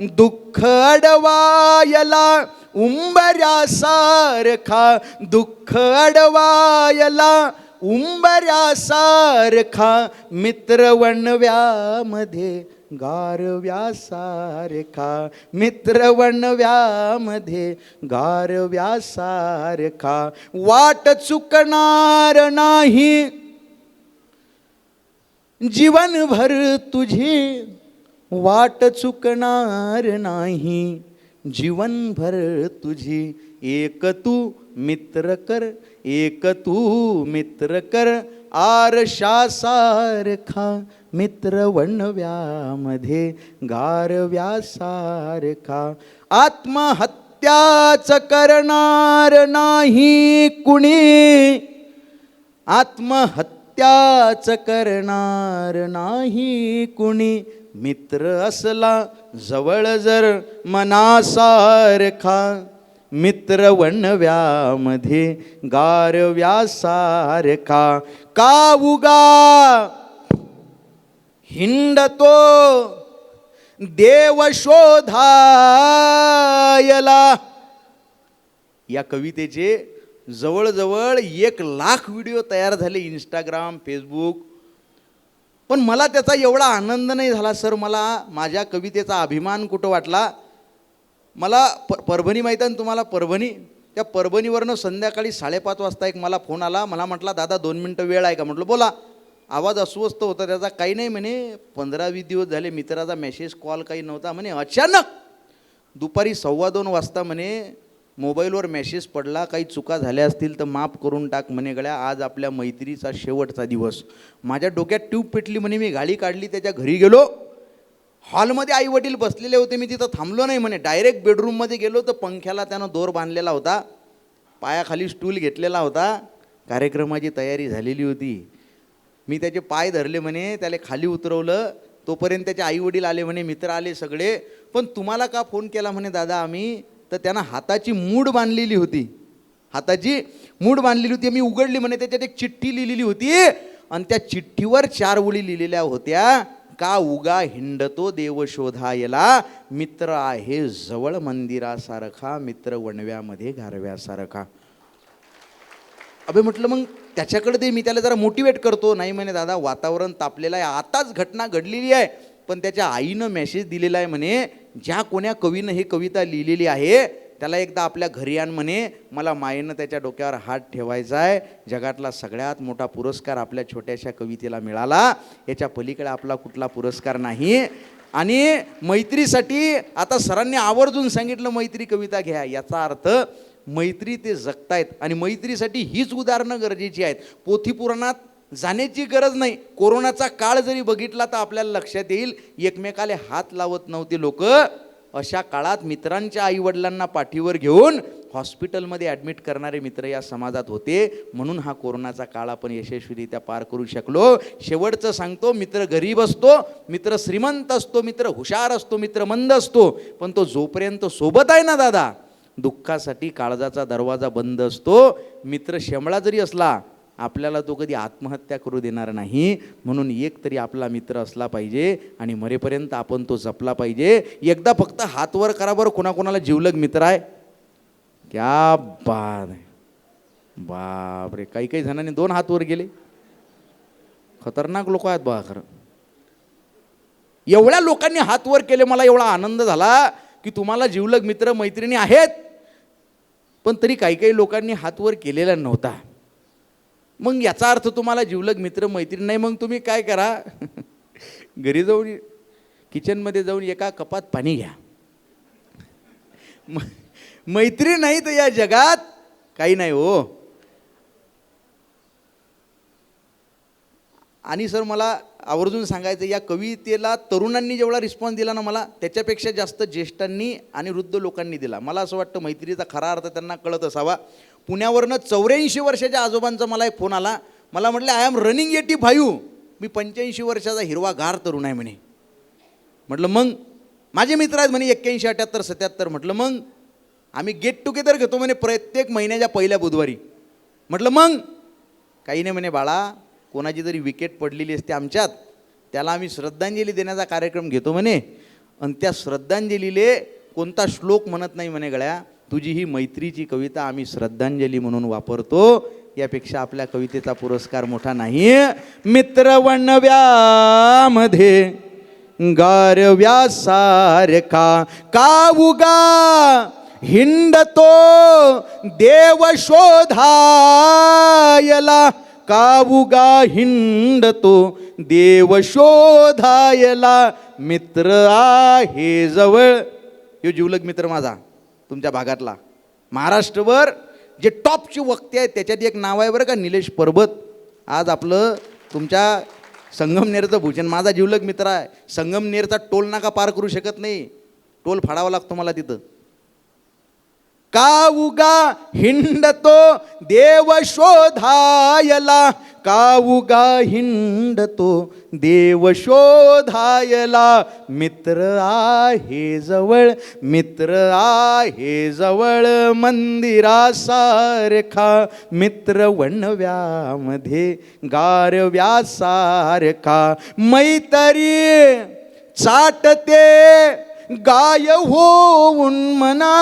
दुःख अडवायला उंबऱ्यासारखा दुःख अडवायला उंबऱ्यासारखा मित्र वणव्यामध्ये गारव्यासारखा मित्र वणव्यामध्ये गारव्यासारखा वाट चुकणार नाही. जीवनभर तुझी वाट चुकणार नाही. जीवनभर तुझी एक तू मित्र कर एक तू मित्र कर. आरशासारखा मित्र वणव्यामध्ये गारव्यासारखा आत्महत्याच करणार नाही कुणी. आत्महत्याच करणार नाही कुणी. मित्र असला जवळ जर मनासारखा मित्र वणव्यामध्ये गारव्यासारखा का उगा हिंडतो? देव शोधायला. या कवितेचे जवळजवळ एक लाख व्हिडिओ तयार झाले इंस्टाग्राम फेसबुक पण मला त्याचा एवढा आनंद नाही झाला सर. मला माझ्या कवितेचा अभिमान कुठं वाटला? मला प परभणी माहीत आहे ना तुम्हाला? परभणी? त्या परभणीवरनं संध्याकाळी साडेपाच वाजता एक मला फोन आला. मला म्हटला दादा दोन मिनटं वेळ आहे का? म्हटलं बोला. आवाज अस्वस्थ होता त्याचा. काही नाही म्हणे पंधरा वीस दिवस झाले मित्राचा मेसेज कॉल काही नव्हता म्हणे. अचानक दुपारी सव्वा दोन वाजता म्हणे मोबाईलवर मेसेज पडला काही चुका झाल्या असतील तर माफ करून टाक म्हणे गळ्या आज आपल्या मैत्रीचा शेवटचा दिवस. माझ्या डोक्यात ट्यूब पेटली म्हणे मी गाडी काढली त्याच्या घरी गेलो. हॉलमध्ये आई वडील बसलेले होते मी तिथं थांबलो नाही म्हणे. डायरेक्ट बेडरूममध्ये गेलो तर पंख्याला त्यानं दोर बांधलेला होता. पायाखाली स्टूल घेतलेला होता. कार्यक्रमाची तयारी झालेली होती. मी त्याचे पाय धरले म्हणे त्याला खाली उतरवलं. तोपर्यंत त्याचे आई वडील आले म्हणे मित्र आले सगळे. पण तुम्हाला का फोन केला म्हणे दादा आम्ही? तर त्यानं हाताची मूड बांधलेली होती. हाताची मूड बांधलेली होती मी उघडली म्हणे त्याच्यात एक चिठ्ठी लिहिलेली होती. आणि त्या चिठ्ठीवर चार ओळी लिहिलेल्या होत्या का उगा हिंडतो देव शोधायला? मित्र आहे जवळ मंदिरासारखा मित्र वणव्यामध्ये गारव्यासारखा. अभे म्हटलं मग त्याच्याकडे ते मी त्याला जरा मोटिवेट करतो. नाही म्हणे दादा वातावरण तापलेलं आहे. आताच घटना घडलेली आहे. पण त्याच्या आईनं मेसेज दिलेला आहे म्हणे ज्या कोण्या कवीनं हे कविता लिहिलेली आहे त्याला एकदा आपल्या घरी आण म्हणे मला मायेनं त्याच्या डोक्यावर हात ठेवायचा आहे. जगातला सगळ्यात मोठा पुरस्कार आपल्या छोट्याशा कवितेला मिळाला. याच्या पलीकडे आपला कुठला पुरस्कार नाही. आणि मैत्रीसाठी आता सरांनी आवर्जून सांगितलं मैत्री कविता घ्या. याचा अर्थ मैत्री ते जगतायत आणि मैत्रीसाठी हीच उदाहरणं गरजेची आहेत. पोथीपुराणात जाण्याची गरज नाही. कोरोनाचा काळ जरी बघितला तर आपल्याला लक्षात येईल एकमेकाला हात लावत नव्हते लोक. अशा काळात मित्रांच्या आईवडिलांना पाठीवर घेऊन हॉस्पिटलमध्ये ॲडमिट करणारे मित्र या समाजात होते. म्हणून हा कोरोनाचा काळ आपण यशस्वीरित्या पार करू शकलो. शेवटचं सांगतो मित्र गरीब असतो मित्र श्रीमंत असतो मित्र हुशार असतो मित्र मंद असतो पण तो जोपर्यंत सोबत आहे ना दादा दुःखासाठी काळजाचा दरवाजा बंद असतो. मित्र शेमळा जरी असला आपल्याला तो कधी आत्महत्या करू देणार नाही. म्हणून एक तरी आपला मित्र असला पाहिजे आणि मरेपर्यंत आपण तो जपला पाहिजे. एकदा फक्त हातवर करा बरं कोणाकोणाला जीवलग मित्र आहे? क्या बात आहे. बापरे काही काही जणांनी दोन हातवर गेले. खतरनाक लोक आहेत बा खरं. एवढ्या लोकांनी हात वर केले मला एवढा आनंद झाला की तुम्हाला जीवलग मित्र मैत्रिणी आहेत. पण तरी काही काही लोकांनी हात वर केलेला नव्हता. मग याचा अर्थ तुम्हाला जीवलग मित्र मैत्रीण नाही मग तुम्ही काय करा? घरी जाऊन किचनमध्ये जाऊन एका कपात पाणी घ्या. म- मैत्री नाही तर या जगात काही नाही हो. आणि सर मला आवर्जून सांगायचं या कवितेला तरुणांनी जेवढा रिस्पॉन्स दिला ना मला त्याच्यापेक्षा जास्त ज्येष्ठांनी आणि वृद्ध लोकांनी दिला. मला असं वाटतं मैत्रीचा खरा अर्थ त्यांना कळत असावा. पुण्यावरनं चौऱ्याऐंशी वर्षाच्या आजोबांचा मला एक फोन आला. मला म्हटलं I am running eighty five मी पंच्याऐंशी वर्षाचा हिरवा गार तरुण आहे म्हणे. म्हटलं मग? माझे मित्र आहेत म्हणे एक्क्याऐंशी अठ्याहत्तर सत्याहत्तर. म्हटलं मग? आम्ही गेट टुगेदर घेतो म्हणे प्रत्येक महिन्याच्या पहिल्या बुधवारी. म्हटलं मग? काही नाही म्हणे बाळा कोणाची जरी विकेट पडलेली असते आमच्यात त्याला आम्ही श्रद्धांजली देण्याचा कार्यक्रम घेतो म्हणे. आणि त्या श्रद्धांजलीले कोणता श्लोक म्हणत नाही म्हणे गळ्या तुझी ही मैत्रीची कविता आम्ही श्रद्धांजली म्हणून वापरतो. यापेक्षा आपल्या कवितेचा पुरस्कार मोठा नाही. मित्र वणव्यामध्ये गारव्यासारखा कावुगा हिंडतो देव शोधायला. कावुगा हिंडतो देव शोधायला. मित्र आहे जवळ. यो जिवलग मित्र माझा. तुमच्या भागातला. महाराष्ट्रभर जे टॉपचे वक्ते आहेत त्याच्यात एक नाव आहे बरं का निलेश पर्वत आज आपलं तुमच्या संगमनेरचं भूषण माझा जिवलग मित्र आहे. संगमनेरचा टोल नाका पार करू शकत नाही. टोल फाडावा लागतो मला तिथं. का उगा हिंडतो? देव शोधायला. काऊगा हिंडतो देव शोधायला मित्र आहे जवळ मित्र आहे जवळ मंदिरासारखा मित्र वणव्यामध्ये गारव्यासारखा मैतरी चाटते गाय होऊन मना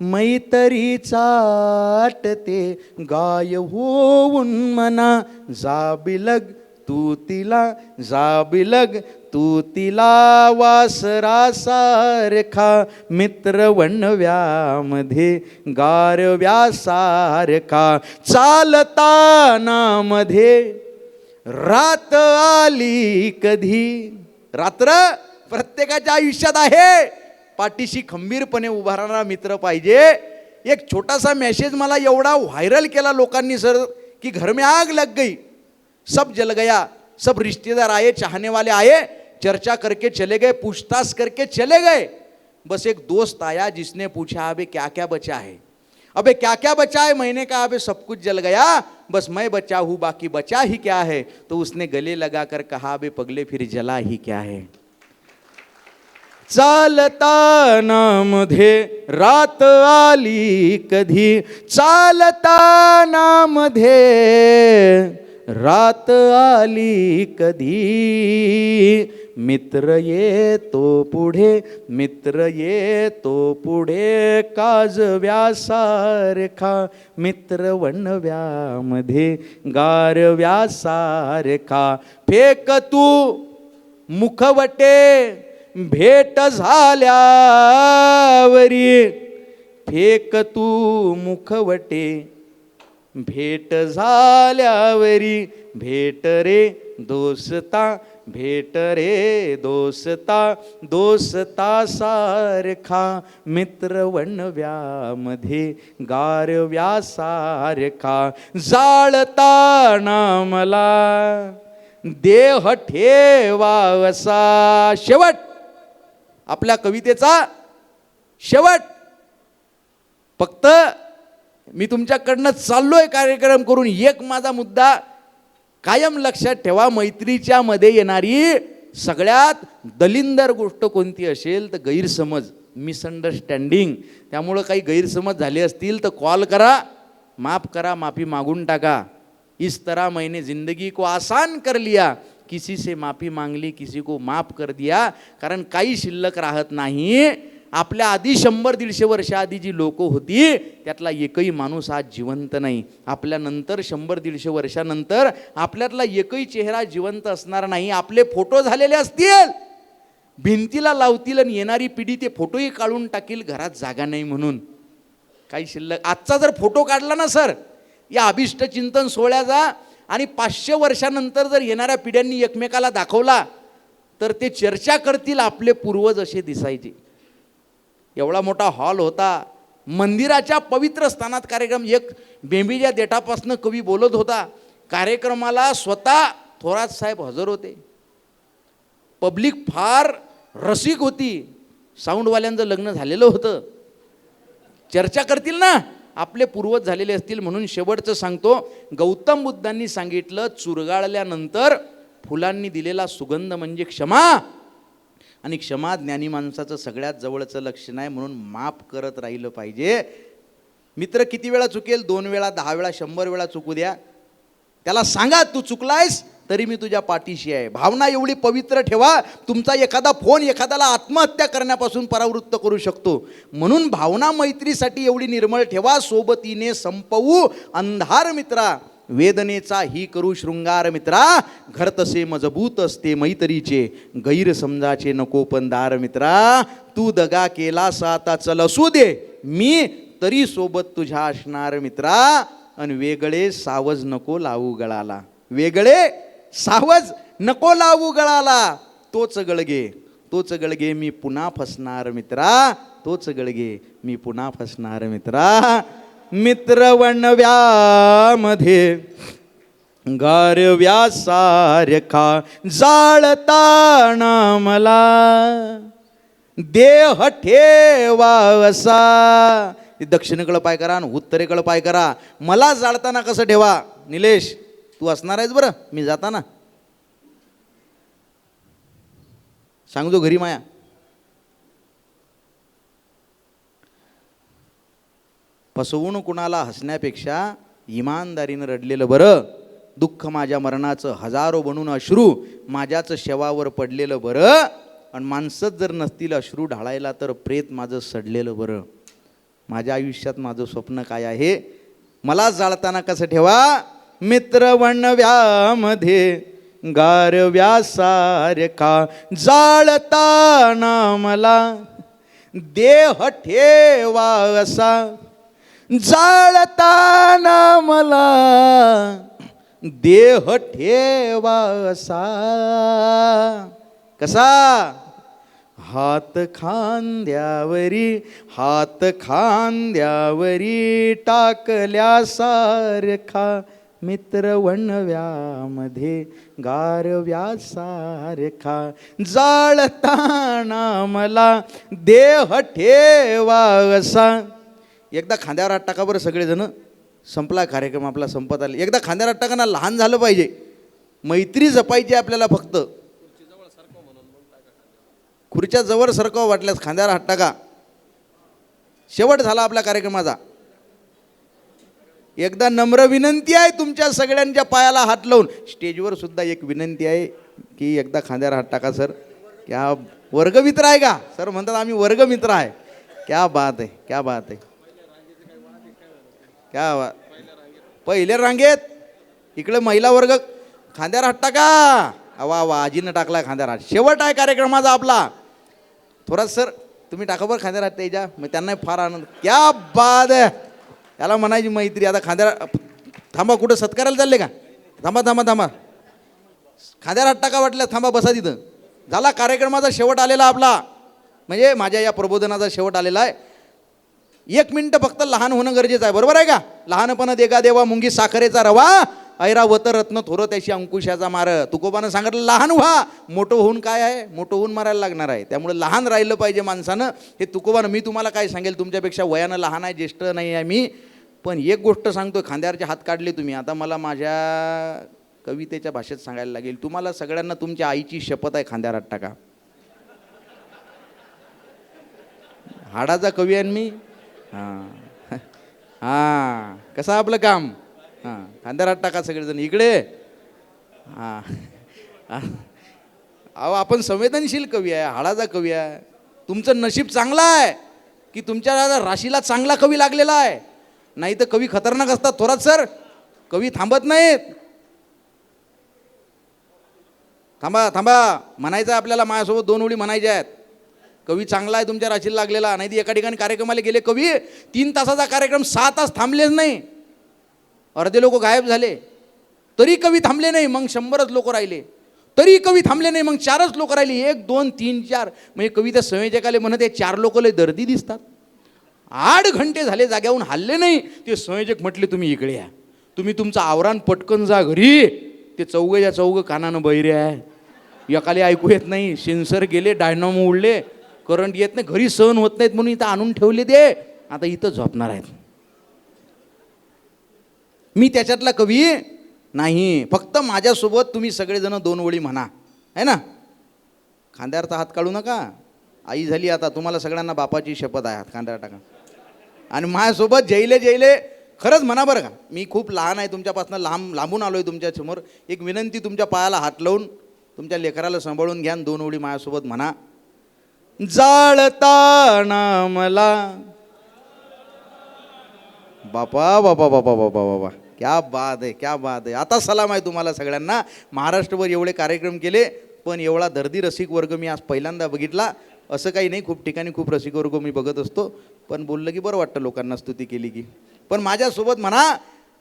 मैतरी चाटते गाय होऊन मना जाबिलग तू तिला जाबिलग तू तिला वासरासारखा मित्र वणव्यामध्ये गारव्यासारखा चालताना मध्ये रात आली कधी? रात्र प्रत्येकाच्या आयुष्यात आहे. पाठीशी खंबीरपणे उभा राहणारा मित्र पाहिजे. एक छोटासा मेसेज मला एवढा व्हायरल केला लोकांनी सर की घर में आग लग गई. सब जल गया सब रिश्तेदार आए चाहने वाले आए चर्चा करके चले गए पूछताछ करके चले गए. बस एक दोस्त आया जिसने पूछा अबे क्या क्या बचा है? अबे क्या क्या बचा है? मैंने कहा अबे सब कुछ जल गया बस मैं बचा हूँ बाकी बचा ही क्या है? तो उसने गले लगाकर कहा अबे पगले फिर जला ही क्या है? चालतानामध्ये रात आली कधी? चालतानामध्ये रात आली कधी? मित्र येतो पुढे मित्र येतो पुढे काजव्यासारखा मित्र वणव्यामध्ये गारव्यासारखा. फेक तू मुखवटे. भेट झाल्यावरी फेक तू मुखवटे. भेट झाल्यावरी भेट रे दोस्ता भेट रे दोस्ता दोस्ता सारखा मित्र वणव्यामध्ये गारव्यासारखा जाळताना मला देह ठेवावसा शेवट. आपल्या कवितेचा शेवट. फक्त मी तुमच्याकडनं चाललोय कार्यक्रम करून एक माझा मुद्दा कायम लक्षात ठेवा मैत्रीच्या मध्ये येणारी सगळ्यात दलिंदर गोष्ट कोणती असेल तर गैरसमज मिसअंडरस्टँडिंग त्यामुळं काही गैरसमज झाले असतील तर कॉल करा माफ करा माफी मागून टाका. इस तरह मैंने ज़िंदगी को आसान कर लिया. किसी से माफी मांगली किसी को माफ कर दिया कारण काही शिल्लक राहत नाही. आपल्या आधी शंभर दीडशे वर्ष आधी जी लोक होती त्यातला एकही माणूस आज जिवंत नाही. आपल्यानंतर शंभर दीडशे वर्षानंतर आपल्यातला एकही चेहरा जिवंत असणार नाही. आपले फोटो झालेले असतील. भिंतीला लावतील आणि येणारी पिढी ते फोटोही काढून टाकील घरात जागा नाही म्हणून. काही शिल्लक आजचा जर फोटो काढला ना सर या अभिष्ट चिंतन सोहळ्याचा आणि पाचशे वर्षानंतर जर येणाऱ्या पिढ्यांनी एकमेकाला दाखवला तर ते चर्चा करतील आपले पूर्वज असे दिसायचे. एवढा मोठा हॉल होता. मंदिराच्या पवित्र स्थानात कार्यक्रम एक बेंबीच्या देठापासनं कवी बोलत होता कार्यक्रमाला स्वतः थोरात साहेब हजर होते. पब्लिक फार रसिक होती. साऊंडवाल्यांचं लग्न झालेलं होतं. चर्चा करतील ना? आपले पूर्वज झालेले असतील म्हणून शेवटचं सांगतो. गौतम बुद्धांनी सांगितलं चुरगाळल्यानंतर फुलांनी दिलेला सुगंध म्हणजे क्षमा. आणि क्षमा ज्ञानी माणसाचं सगळ्यात जवळचं लक्षण आहे म्हणून माफ करत राहिलं पाहिजे. मित्र किती वेळा चुकेल? दोन वेळा दहा वेळा शंभर वेळा चुकू द्या. त्याला सांगा तू चुकलायस? तरी मी तुझ्या पाठीशी आहे. भावना एवढी पवित्र ठेवा तुमचा एखादा फोन एखाद्याला आत्महत्या करण्यापासून परावृत्त करू शकतो. म्हणून भावना मैत्रीसाठी एवढी निर्मळ ठेवा सोबतीने संपवू. अंधार मित्रा वेदनेचा ही करू शृंगार मित्रा. घर तसे मजबूत असते मैत्रीचे गैरसमजाचे नको पण दार मित्रा. तू दगा केलास आता चल असू दे मी तरी सोबत तुझ्या असणार मित्रा. आणि वेगळे सावज नको लावू गळाला. वेगळे सावज नको लावू गळाला. तोच गळगे तोच गळगे मी पुन्हा फसणार मित्रा. तोच गळगे मी पुन्हा फसणार मित्रा. मित्रवणव्यामध्ये गारव्या सारखा जाळताना मला देह ठेवा असा दक्षिणेकडं पाय करा आणि उत्तरेकडं पाय करा. मला जाळताना कसं ठेवा? निलेश तू असणार आहेस बरं मी जाताना. सांगतो घरी माया. फसवून कुणाला हसण्यापेक्षा इमानदारीनं रडलेलं बरं दुःख माझ्या मरणाचं हजारो बनून अश्रू माझ्याच शेवावर पडलेलं बरं आणि माणसंच जर नसतील अश्रू ढाळायला तर प्रेत माझं सडलेलं बरं. माझ्या आयुष्यात माझं स्वप्न काय आहे? मला जाळताना कसं ठेवा? मित्रवणव्यामध्ये गारव्यासारखा गारव्या सारखा जाळताना मला देह ठेवा असा. जाळताना मला देह ठेवा असा. कसा? हात खांद्यावरी हात खांद्यावरी टाकल्यासारखा मित्र वणव्यामध्ये गारव्या सारखा जाळताना मला देह ठेवा असा एकदा खांद्यावर हात टाका बरं सगळेजण. संपला कार्यक्रम आपला संपत आले. एकदा खांद्यावर हात टाका ना लहान झालं पाहिजे. मैत्री जपायची आपल्याला फक्त. खुर्च्या जवळ सरकाव वाटल्यास खांद्यावर हात टाका. शेवट झाला आपल्या कार्यक्रमाचा एकदा नम्र विनंती आहे तुमच्या सगळ्यांच्या पायाला हात लावून. स्टेजवर सुद्धा एक विनंती आहे की एकदा खांद्यावर हात टाका सर. क्या वर्गमित्र आहे का? सर म्हणतात आम्ही वर्गमित्र आहे. क्या बात आहे क्या बात आहे. क्या बा पहिल्या रांगेत इकडे महिला वर्ग. खांद्यावर हात टाका. वा वा आजीनं टाकला खांद्यावर हात. शेवट आहे कार्यक्रमाचा आपला. थोडा सर तुम्ही टाका बरं खांद्यावर हात त्याच्या मग त्यांना फार आनंद. क्या बाद आहे. त्याला म्हणायची मैत्री आता खांद्याला थांबा कुठं सत्कारायला चालले का? थांबा थांबा थांबा. खांद्याला टाका वाटलं थांबा बसा तिथं. झाला कार्यक्रमाचा शेवट आलेला आपला. म्हणजे माझ्या या प्रबोधनाचा शेवट आलेला आहे. एक मिनटं फक्त लहान होणं गरजेचं आहे. बरोबर आहे का? लहानपणात देगा देवा मुंगी साखरेचा रवा ऐरावत रत्न थोरं त्याशी अंकुशाचा मार. तुकोबानं सांगितलं लहान व्हा. मोठं होऊन काय आहे? मोठं होऊन मारायला लागणार आहे. त्यामुळे लहान राहिलं पाहिजे माणसानं. हे तुकोबानं मी तुम्हाला काय सांगेल? तुमच्यापेक्षा वयानं लहान आहे ज्येष्ठ नाही आहे मी. पण एक गोष्ट सांगतो खांद्यावरचे हात काढले तुम्ही. आता मला माझ्या कवितेच्या भाषेत सांगायला लागेल. तुम्हाला सगळ्यांना तुमच्या आईची शपथ आहे खांद्यावर हात टाका. हाडाचा कवी आहे मी? हां. हां. कसं आपलं काम? हां. खांद्यावर हात टाका सगळेजण. इकडे. हां. अहो आपण संवेदनशील कवी आहे हाडाचा कवी आहे. तुमचं नशीब चांगलं आहे की तुमच्या राशीला चांगला कवी लागलेला आहे. नाही तर कवी खतरनाक असतात. थोरात सर कवी थांबत नाहीत. थांबा थांबा. म्हणायचं आपल्याला माझ्यासोबत दोन ओळी म्हणायच्या आहेत. कवी चांगला आहे तुमच्या राशीला लागलेला. नाही ती एका ठिकाणी कार्यक्रमाला गेले कवी तीन तासाचा कार्यक्रम सहा तास थांबलेच नाही. अर्धे लोक गायब झाले. तरी कवी थांबले नाही मग शंभरच लोक राहिले. तरी कवी थांबले नाही मग चारच लोक राहिले. एक दोन तीन चार. म्हणजे कविता संयोजकाले म्हणत आहे चार लोक लय दर्दी दिसतात. आठ घंटे झाले जाग्याहून हल्ले नाही. ते संयोजक म्हटले तुम्ही इकडे या. तुम्ही तुमचं आवरान पटकन जा घरी. ते चौघ या कानानं बहिरे आहे. एकाले ऐकू येत नाही. सेन्सर गेले डायनॉमो उडले. करंट येत नाही. घरी सहन होत नाहीत म्हणून इथं आणून ठेवले ते. आता इथं झोपणार आहेत. मी त्याच्यातला कवी नाही. फक्त माझ्यासोबत तुम्ही सगळेजण दोन ओळी म्हणा. है ना? खांद्यावरचा हात काढू नका. आई झाली आता. तुम्हाला सगळ्यांना बापाची शपथ आहे हात खांद्यावर टाका. आणि माझ्यासोबत जैले जैले खरंच म्हणा बरं का. मी खूप लहान आहे तुमच्यापासून लांब लांबून आलो आहे तुमच्यासमोर एक विनंती तुमच्या पायाला हात लावून तुमच्या लेकराला सांभाळून घ्या दोन ओळी माझ्यासोबत म्हणा. जाळताना मला बापा बापा बापा बापा बाबा क्या बात आहे क्या बात आहे. आता सलाम आहे तुम्हाला सगळ्यांना. महाराष्ट्रभर एवढे कार्यक्रम केले. पण एवढा दर्दी रसिक वर्ग मी आज पहिल्यांदा बघितला. असं काही नाही खूप ठिकाणी खूप रसिक वर्ग मी बघत असतो. पण बोललं की बरं वाटतं लोकांना स्तुती केली की. पण माझ्यासोबत म्हणा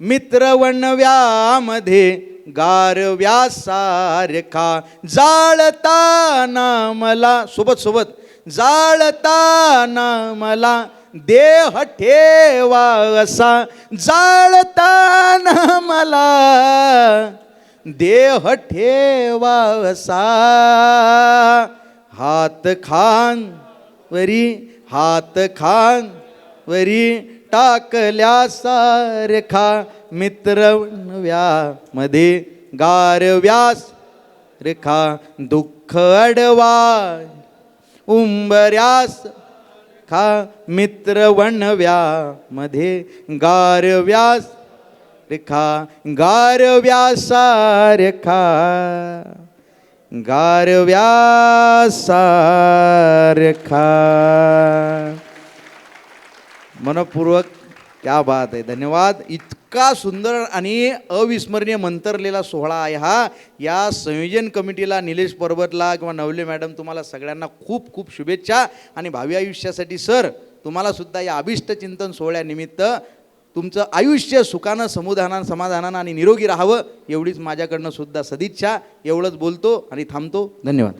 मित्रवणव्यामध्ये गारव्यासारखा जाळताना मला सोबत सोबत जाळताना मला देह ठेवा असा जाळताना मला देह ठेवासा हात खान वरी हात खान वरी टाकल्या सारखा मित्रव्यामध्ये गारव्यास रेखा दुःख अडवा उंबऱ्यास. खा मित्रवणव्यामध्ये गारव्यास रेखा गारव्यासा रेखा गारव्यासा रेखा. मनपूर्वक क्या बात आहे. धन्यवाद. इतका सुंदर आणि अविस्मरणीय मंतरलेला सोहळा आहे हा. या संयोजन कमिटीला निलेश पर्वतला किंवा नवले मॅडम तुम्हाला सगळ्यांना खूप खूप शुभेच्छा. आणि भावी आयुष्यासाठी सर तुम्हाला सुद्धा या अभिष्ट चिंतन सोहळ्यानिमित्त तुमचं आयुष्य सुखानं समुधानानं समाधानानं आणि निरोगी राहावं एवढीच माझ्याकडनं सुद्धा सदिच्छा. एवढंच बोलतो आणि थांबतो. धन्यवाद.